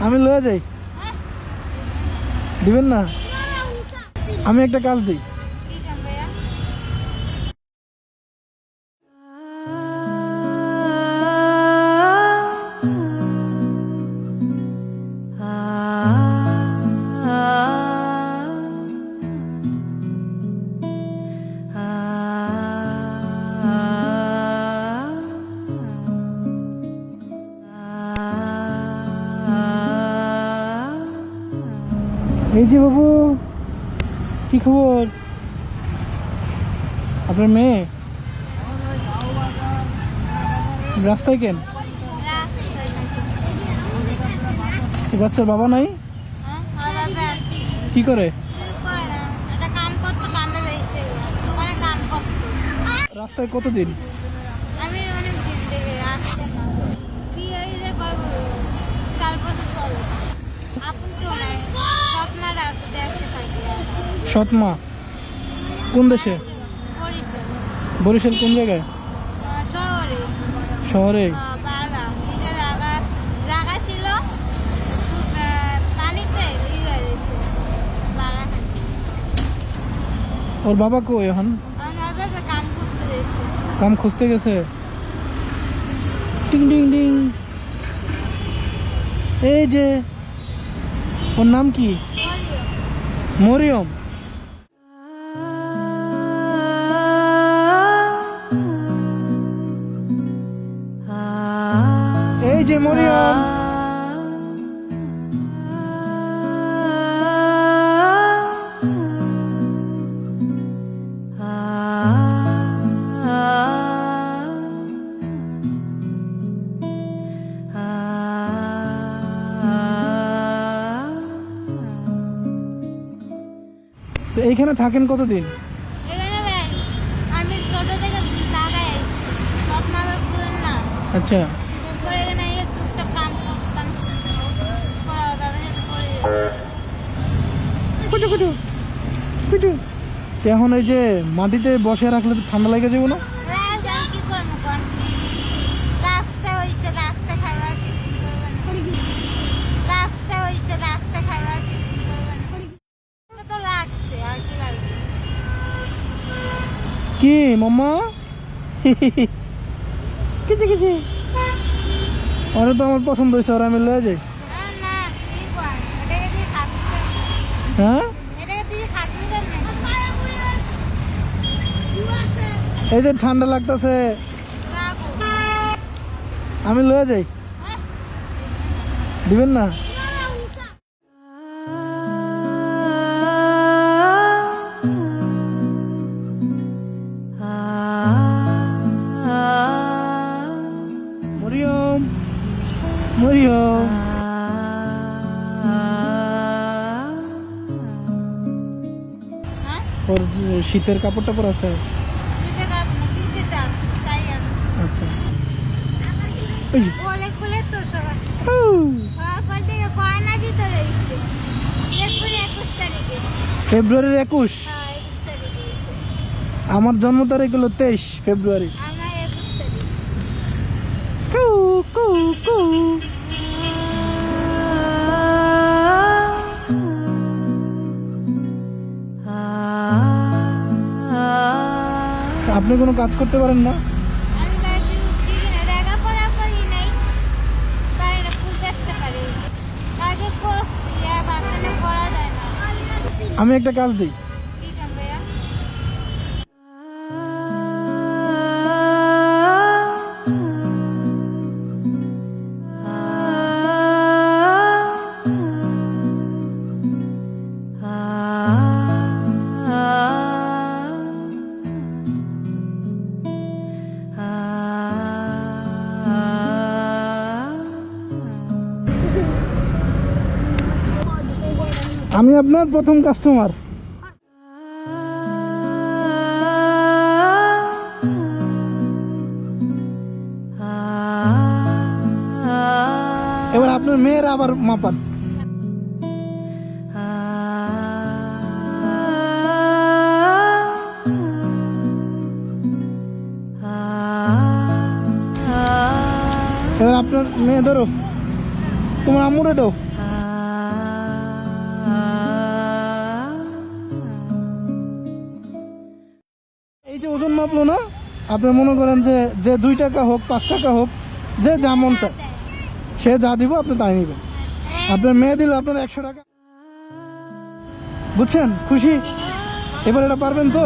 আমি লয়ে যাই। দিবেন না? আমি একটা কাজ দিই। এই বাবু, কি খবর? আপনার মেয়ে? রাস্তায় কেন? বাচ্চার বাবা নাই? কি করে? রাস্তায় কতদিন? আমি অনেক দিন সৎমা। কোন দেশে? বরিশাল কোন জায়গায়? শহরে। ওর বাবা কই এখন? কাম খুঁজতে গেছে। ডিং ডিং ডিং এই যে ওর নাম কি? মরিয়ম। যে মরিয়ম তো এইখানে থাকেন কতদিন? এখানে ভাই আমি ছোট থেকে ঢাকায় এসেছি স্বপ্না বুঝেন না আচ্ছা করে এখানে এই টুকটাক কাম করতাম করা দাদা সাথে করে কুটু কুটু কুটু। এখন এই যে মাটিতে বসে রাখলে তো ঠান্ডা লেগে যাবে না? কি মাম্মা? কিছু কিছু ওরা তো আমার পছন্দ হয়েছে ওরা আমি লয়ে যাই না না কি কর এটাকে দিয়ে খাবি হ্যাঁ? এই যে ঠান্ডা লাগতেছে। আমি লয়ে যাই। দিবেন না? মরিয়ম। মরিয়ম। ওর শীতের কাপড় টাপড় আছে? আচ্ছা। এই যে, বলে খুলে তো সবাই। আউ, সকাল থেকে গয়না ভিতরে এসছে এরপরে একুশ তারিখে। ফেব্রুয়ারির একুশ? হ্যাঁ আমার জন্ম তারিখ হলো তেইশ ফেব্রুয়ারি। কু কু কু। আপনি কোনো কাজ করতে পারেন না? আমি একটা কাজ লেখাপড়া আমি আপনার প্রথম কাস্টমার এবার আপনার মেয়ের আবার মাপান। এবার আপনার মেয়ে ধরো। তোমার আম্মুরে দাও। এই যে ওজন মাপলো না, আপনি মনে করেন যে যে দুই টাকা হোক, পাঁচ টাকা হোক, যে যা মন চায়, সে যা দিব, আপনি তাই নেবেন। আপনার মেয়ে দিল আপনার একশো টাকা। বুঝছেন? খুশি? এবার এটা পারবেন তো?